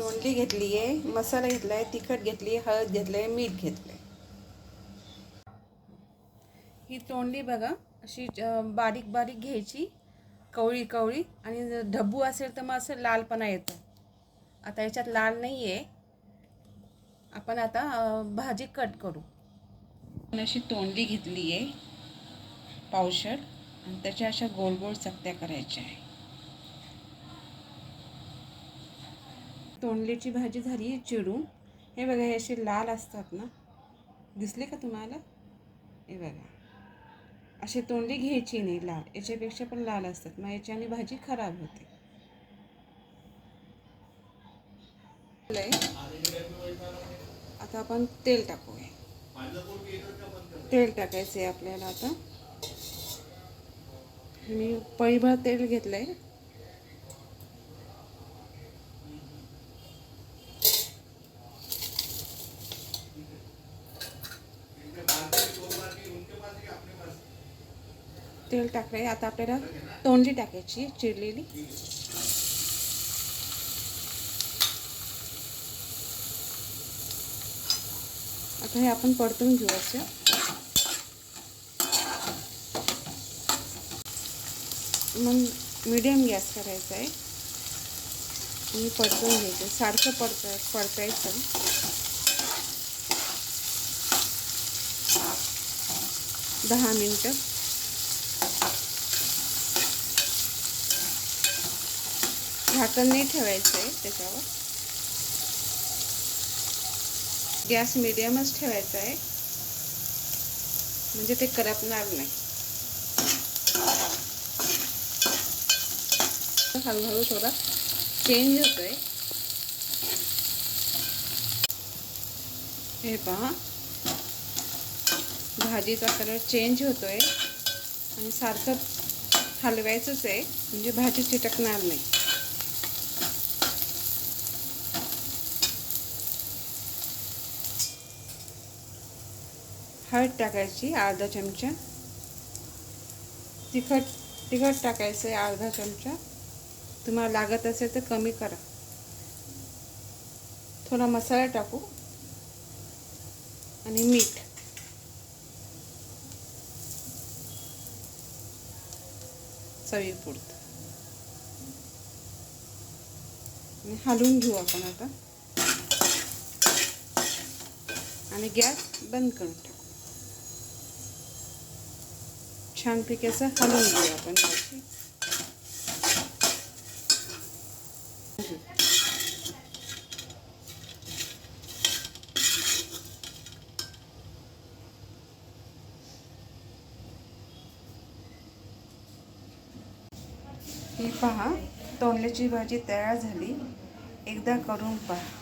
तोंडली घेतली आहे मसाला घेतला आहे तिखट घेतली आहे हळद घेतलं आहे मीठ घेतलं आहे ही तोंडली बघा अशी बारीक बारीक घ्यायची कवळी कवळी आणि ढब्बू असेल तर मग असं लालपणा येतो. आता याच्यात लाल नाही आहे आपण आता भाजी कट करू. अशी तोंडली घेतली आहे पावशर आणि त्याच्या अशा गोल गोल चकत्या करायच्या आहे तोंडलीची भाजी झाली आहे चिरून. हे बघा हे असे लाल असतात ना. दिसले का तुम्हाला? हे बघा. अशी तोंडली घ्यायची नाही लाल. याच्यापेक्षा पण लाल असतात. मग याच्याने भाजी खराब होते. लय. आता आपण तेल टाकूया. तेल टाकायचं आहे आपल्याला आता. मी पळीभर तेल घेतलं आहे तेल टाकलंय. आता आपल्याला तोंडली टाकायची चिरलेली. आता हे आपण परतून घेऊ असं. मग मिडियम गॅस करायचा आहे. आणि परतून घ्यायचं सारखं परत परतायचं दहा मिनटं. झाकण नाही ठेवायचं आहे त्याच्यावर. गॅस मिडियमच ठेवायचा आहे म्हणजे ते करपणार नाही. हळूहळू थोडा चेंज होतोय. हे पहा. भाजीचा कलर चेंज होतोय. आणि सारखं हलवायचंच आहे. म्हणजे भाजी चिटकणार नाही. हळद टाकायची अर्धा चमचा. तिखट तिखट टाकायचं आहे अर्धा चमचा. तुम्हाला लागत असेल तर कमी करा. थोडा मसाला टाकू. आणि मीठ. चवीपुरतं. आणि हलवून घेऊ आपण आता. आणि गॅस बंद करून टाकू छानपैकी असं हलवून घेऊ आपण. ही पहा तोंडल्याची भाजी तयार झाली. एकदा करून पहा.